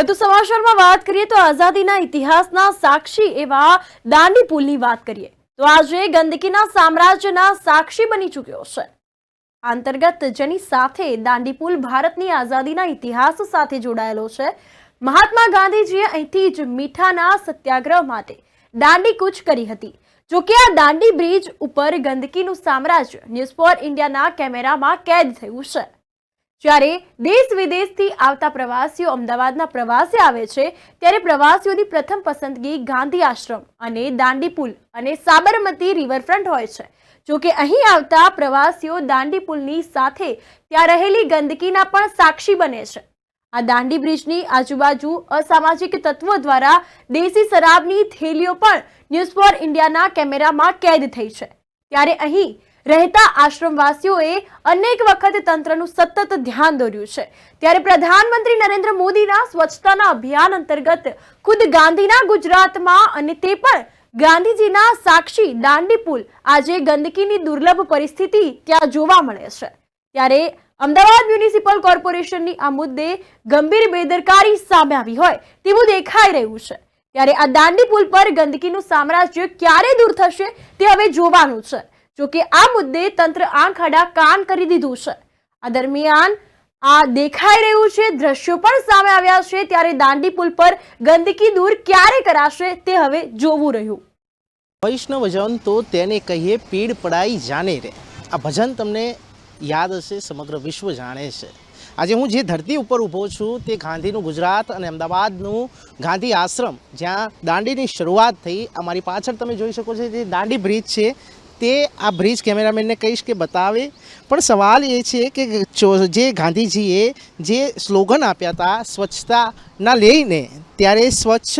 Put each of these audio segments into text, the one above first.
વધુ સમાચારમાં વાત કરીએ તો આઝાદીના ઇતિહાસના સાક્ષી એવા દાંડી પુલની વાત કરીએ તો આજે ગંદકીના સામ્રાજ્યના સાક્ષી બની ચૂક્યો છે. અંતર્ગત જેની સાથે દાંડી પુલ ભારતની આઝાદીના ઇતિહાસ સાથે જોડાયેલો છે, મહાત્મા ગાંધીજીએ અહીંથી જ મીઠાના સત્યાગ્રહ માટે દાંડી કૂચ કરી હતી. જોકે આ દાંડી બ્રિજ ઉપર ગંદકીનું સામ્રાજ્ય ન્યૂઝ ફોર ઇન્ડિયાના કેમેરામાં કેદ થયું છે. જ્યારે દેશ વિદેશથી આવતા પ્રવાસીઓ અમદાવાદના પ્રવાસે આવે છે, ત્યારે પ્રવાસીઓની પ્રથમ પસંદગી ગાંધી આશ્રમ અને દાંડી પુલ અને સાબરમતી રિવરફ્રન્ટ હોય છે. જોકે અહીં આવતા પ્રવાસીઓ દાંડી પુલની સાથે ત્યાં રહેલી ગંદકીના પણ સાક્ષી બને છે. આ દાંડી બ્રિજની આજુબાજુ અસામાજિક તત્વો દ્વારા દેશી શરાબની થેલીઓ પણ ન્યૂઝ ફોર ઇન્ડિયાના કેમેરામાં કેદ થઈ છે. ત્યારે અહીં રહેતા આશ્રમવાસીઓએ અનેક વખત તંત્રનું સતત ધ્યાન દોર્યું છે. ત્યારે પ્રધાનમંત્રી નરેન્દ્ર મોદીના સ્વચ્છતાના અભિયાન અંતર્ગત ખુદ ગાંધીના ગુજરાતમાં અને તે પણ ગાંધીજીના સાક્ષી દાંડી પુલ આજે ગંદકીની દુર્લભ પરિસ્થિતિ ત્યાં જોવા મળે છે. ત્યારે અમદાવાદ મ્યુનિસિપલ કોર્પોરેશનની આ મુદ્દે ગંભીર બેદરકારી સામે આવી હોય તેવું દેખાઈ રહ્યું છે. ત્યારે આ દાંડી પુલ પર ગંદકીનું સામ્રાજ્ય ક્યારે દૂર થશે તે હવે જોવાનું છે. જોકે આ મુદ્દે તંત્ર આંખ આડા કાન કરી દીધું છે. આ દરમિયાન આ દેખાઈ રહ્યું છે, દ્રશ્યો પણ સામે આવ્યા છે, ત્યારે દાંડી પુલ પર ગંદકી દૂર ક્યારે કરાશે તે હવે જોવું રહ્યું. વૈષ્ણવજન તો તેને કહીએ પીડ પડાઈ જાને રે. આ ભજન તમને યાદ હશે, સમગ્ર વિશ્વ જાણે છે. આજે હું જે ધરતી ઉપર ઊભો છું, તે ગાંધીનું ગુજરાત અને અમદાવાદનું ગાંધી આશ્રમ, જ્યાં દાંડીની શરૂઆત થઈ. અમારી પાછળ તમે જોઈ શકો છો જે દાંડી બ્રિજ છે તે આ બ્રિજ કેમેરામેનને કહીશ કે બતાવે. પણ સવાલ એ છે કે જે ગાંધીજીએ જે સ્લોગન આપ્યા હતા સ્વચ્છતાના લઈને, ત્યારે સ્વચ્છ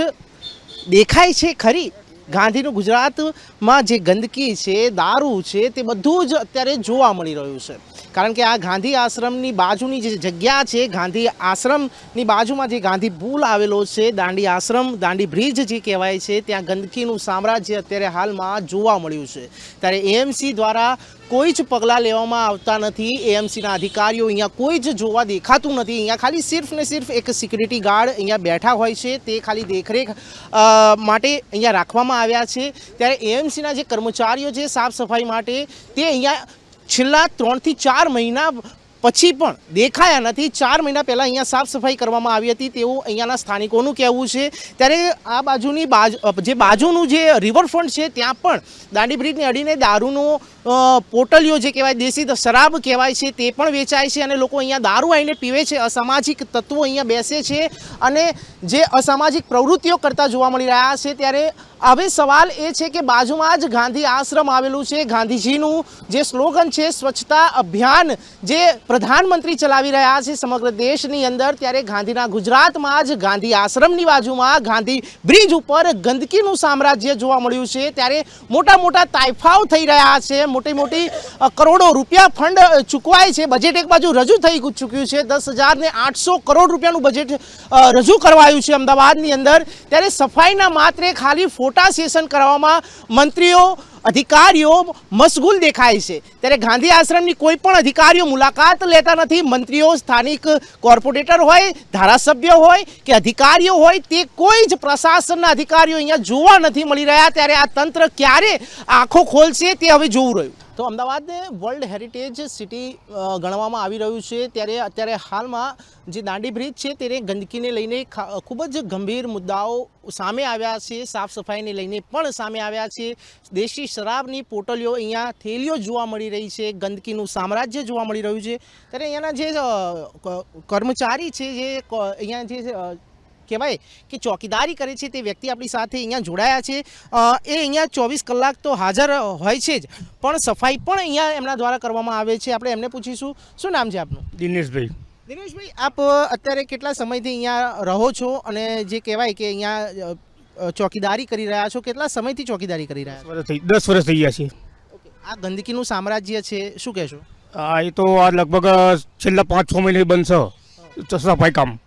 દેખાય છે ખરી? ગાંધીનું ગુજરાતમાં જે ગંદકી છે, દારૂ છે, તે બધું જ અત્યારે જોવા મળી રહ્યું છે. કારણ કે આ ગાંધી આશ્રમની બાજુની જે જગ્યા છે, ગાંધી આશ્રમની બાજુમાં જે ગાંધી પુલ આવેલો છે, દાંડી આશ્રમ, દાંડી બ્રિજ જે કહેવાય છે, ત્યાં ગંદકીનું સામ્રાજ્ય અત્યારે હાલમાં જોવા મળ્યું છે. ત્યારે એએમસી દ્વારા કોઈ જ પગલાં લેવામાં આવતા નથી. એએમસીના અધિકારીઓ અહીંયા કોઈ જ જોવા દેખાતું નથી. અહીંયા ખાલી સિર્ફ ને સિર્ફ એક સિક્યુરિટી ગાર્ડ અહીંયા બેઠા હોય છે. તે ખાલી દેખરેખ માટે અહીંયા રાખવામાં આવ્યા છે. ત્યારે એએમસીના જે કર્મચારીઓ છે, સાફ સફાઈ માટે, તે અહીંયા છેલ્લા ત્રણથી ચાર મહિના પછી પણ દેખાયા નથી. ચાર મહિના પહેલાં અહીંયા સાફ સફાઈ કરવામાં આવી હતી. તેવું અહીંયાના સ્થાનિકોનું કહેવું છે. ત્યારે આ બાજુની બાજુ જે બાજુનું જે રિવરફ્રન્ટ છે, ત્યાં પણ દાંડી બ્રિજને અડીને દારૂનો પોટલીઓ જે કહેવાય, દેશી શરાબ કહેવાય છે, તે પણ વેચાય છે અને લોકો અહીંયા દારૂ આવીને પીવે છે. અસામાજિક તત્વો અહીંયા બેસે છે અને જે અસામાજિક પ્રવૃત્તિઓ કરતા જોવા મળી રહ્યા છે. ત્યારે હવે સવાલ એ છે કે બાજુમાં જ ગાંધી આશ્રમ આવેલું છે. ગાંધીજીનું જે સ્લોગન છે, સ્વચ્છતા અભિયાન જે પ્રધાનમંત્રી ચલાવી રહ્યા છે સમગ્ર દેશની અંદર, ત્યારે ગાંધીના ગુજરાતમાં જ ગાંધી આશ્રમની બાજુમાં ગાંધી બ્રિજ ઉપર ગંદકીનું સામ્રાજ્ય જોવા મળ્યું છે. ત્યારે મોટા મોટા તાઇફાઓ થઈ રહ્યા છે. મોટી મોટી કરોડો રૂપિયા ફંડ ચૂકવાય છે. બજેટ એક બાજુ રજૂ થઈ ચૂક્યું છે. દસ હજારને આઠસો કરોડ રૂપિયાનું બજેટ રજૂ કરવાયું છે અમદાવાદની અંદર. ત્યારે સફાઈના માત્રે ખાલી ફોટા સેશન કરવામાં મંત્રીઓ અધિકારીઓ મશગુલ દેખાય છે. ત્યારે ગાંધી આશ્રમની કોઈ પણ અધિકારીઓ મુલાકાત લેતા નથી. મંત્રીઓ, સ્થાનિક કોર્પોરેટર હોય, ધારાસભ્ય હોય કે અધિકારીઓ હોય, તે કોઈ જ પ્રશાસનના અધિકારીઓ અહીંયા જોવા નથી મળી રહ્યા. ત્યારે આ તંત્ર ક્યારે આંખો ખોલશે તે હવે જોવું રહ્યું. તો અમદાવાદને વર્લ્ડ હેરિટેજ સિટી ગણવામાં આવી રહ્યું છે. ત્યારે અત્યારે હાલમાં જે દાંડી બ્રિજ છે તેને ગંદકીને લઈને ખૂબ જ ગંભીર મુદ્દાઓ સામે આવ્યા છે. સાફ સફાઈને લઈને પણ સામે આવ્યા છે. દેશી શરાબની પોટલીઓ અહીંયા થેલીઓ જોવા મળી રહી છે. ગંદકીનું સામ્રાજ્ય જોવા મળી રહ્યું છે. ત્યારે અહીંયાના જે કર્મચારી છે, જે અહીંયા જે કહેવાય કે ચોકીદારી કરે છે તે વ્યક્તિ આપણી સાથે અહીંયા જોડાયા છે. એ અહીંયા ચોવીસ કલાક તો હાજર હોય છે જ. પણ સફાઈ પણ અહીંયા એમના દ્વારા કરવામાં આવે છે. આપણે એમને પૂછીશું. શું નામ છે આપનું? દિનેશભાઈ. દિનેશભાઈ આપ અત્યારે કેટલા સમયથી અહીંયા રહો છો અને જે કહેવાય કે અહીંયા ચોકીદારી કરી રહ્યા છો કેટલા સમયથી ચોકીદારી કરી રહ્યા છો? થઈ દસ વર્ષ થઈ ગયા છે. આ ગંદકીનું સામ્રાજ્ય છે શું કહેશો? આ એ તો આ લગભગ છેલ્લા પાંચ છ મહિને બનશે સફાઈ કામ.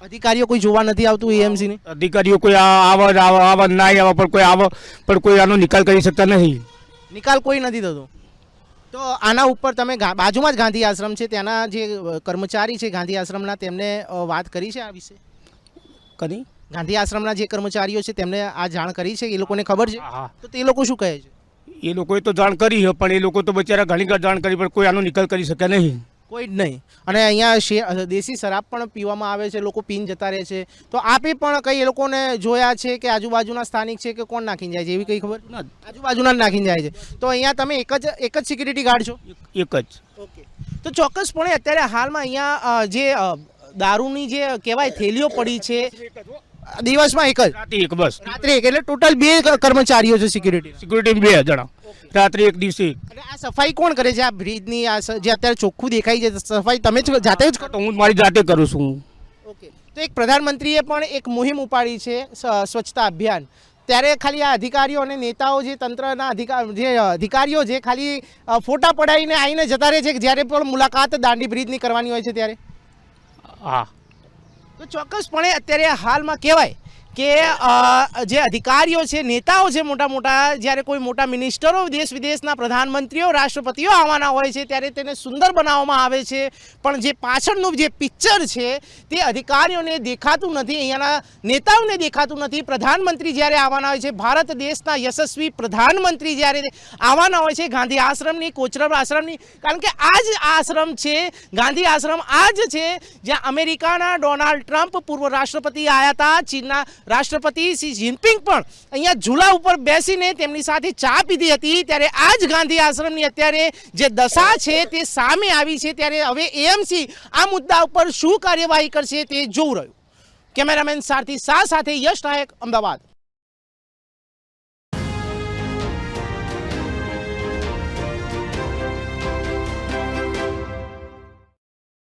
અધિકારીઓ કોઈ જોવા નથી આવતું એએમસી ને? અધિકારીઓ કોઈ આવા જ આવા આવા ના આવા પણ કોઈ આવા પણ કોઈ આનો નિકાલ કરી શકતા નથી નિકાલ કોઈ નથી થતો. તો આના ઉપર તમે બાજુમાં જ ગાંધી આશ્રમ છે ત્યાંના જે કર્મચારી છે ગાંધી આશ્રમના તેમને વાત કરી છે આ વિશે? કરી? ગાંધી આશ્રમના જે કર્મચારીઓ છે તેમને આ જાણ કરી છે એ લોકોને ખબર છે? તો તે લોકો શું કહે છે? એ લોકોએ તો જાણ કરી પણ એ લોકો તો બચારા ઘણી જાણ કરી પણ કોઈ આનો નિકાલ કરી શકે નહીં. કોઈ જ નહીં. અને અહીંયા દેશી શરાબ પણ પીવામાં આવે છે લોકો પીને જતા રહે છે. તો આપે પણ કઈ એ લોકોને જોયા છે કે આજુબાજુના સ્થાનિક છે કે કોણ નાખીને જાય છે? એવી કઈ ખબર? આજુબાજુના જ નાખીને જાય છે. તો અહીંયા તમે એક જ એક જ સિક્યુરિટી ગાર્ડ છો? એક- જ. ઓકે. તો ચોક્કસપણે અત્યારે હાલમાં અહીંયા જે દારૂની જે કહેવાય થેલીઓ પડી છે દિવસમાં એક જ? એક બસ. રાત્રે એક એટલે ટોટલ બે કર્મચારીઓ છે સિક્યુરિટી સિક્યુરિટી બે જણા. રાત્રે એક દિવસે. અને આ સફાઈ કોણ કરે છે? આ બ્રિજની આ સ- જે અત્યારે ચોખ્ખું દેખાય છે સફાઈ તમે જ જાતે જ કરો તો હું મારી જાતે કરું છું. ઓકે. તો એક પ્રધાનમંત્રીએ પણ એક મુહિમ ઉપાડી છે સ- સ્વચ્છતા અભિયાન. ત્યારે ખાલી આ અધિકારીઓ અને નેતાઓ જે તંત્રના અધિકાર જે અધિકારીઓ જે ખાલી અ, ફોટા પડાવીને આવીને જતા રહે છે કે જ્યારે પણ મુલાકાત દાંડી બ્રિજની કરવાની હોય છે ત્યારે? હા. તો ચોક્કસપણે અત્યારે હાલમાં કહેવાય કે જે અધિકારીઓ છે, નેતાઓ છે મોટા મોટા જ્યારે કોઈ મોટા મિનિસ્ટરો દેશ વિદેશના પ્રધાનમંત્રીઓ, રાષ્ટ્રપતિઓ આવવાના હોય છે, ત્યારે તેને સુંદર બનાવવામાં આવે છે. પણ જે પાછળનું જે પિક્ચર છે, તે અધિકારીઓને દેખાતું નથી. અહીંયાના નેતાઓને દેખાતું નથી. પ્રધાનમંત્રી જ્યારે આવવાના હોય છે, ભારત દેશના યશસ્વી પ્રધાનમંત્રી જ્યારે આવવાના હોય છે, ગાંધી આશ્રમની, કોચરબ આશ્રમની. કારણ કે આ જ આશ્રમ છે, ગાંધી આશ્રમ આ જ છે, જ્યાં અમેરિકાના ડોનાલ્ડ ટ્રમ્પ પૂર્વ રાષ્ટ્રપતિ આવ્યા હતા ચીનના રાષ્ટ્રપતિ શી જિનપિંગ પણ અહીંયા ઝૂલા ઉપર બેસીને તેમની સાથે ચા પીધી હતી. ત્યારે આ જ ગાંધી આશ્રમની અત્યારે જે દશા છે તે સામે આવી છે. ત્યારે હવે એએમસી આ મુદ્દા ઉપર શું કાર્યવાહી કરશે તે જોવું રહ્યું. કેમેરામેન સારથી શાહ સાથે યશ નાયક, અમદાવાદ.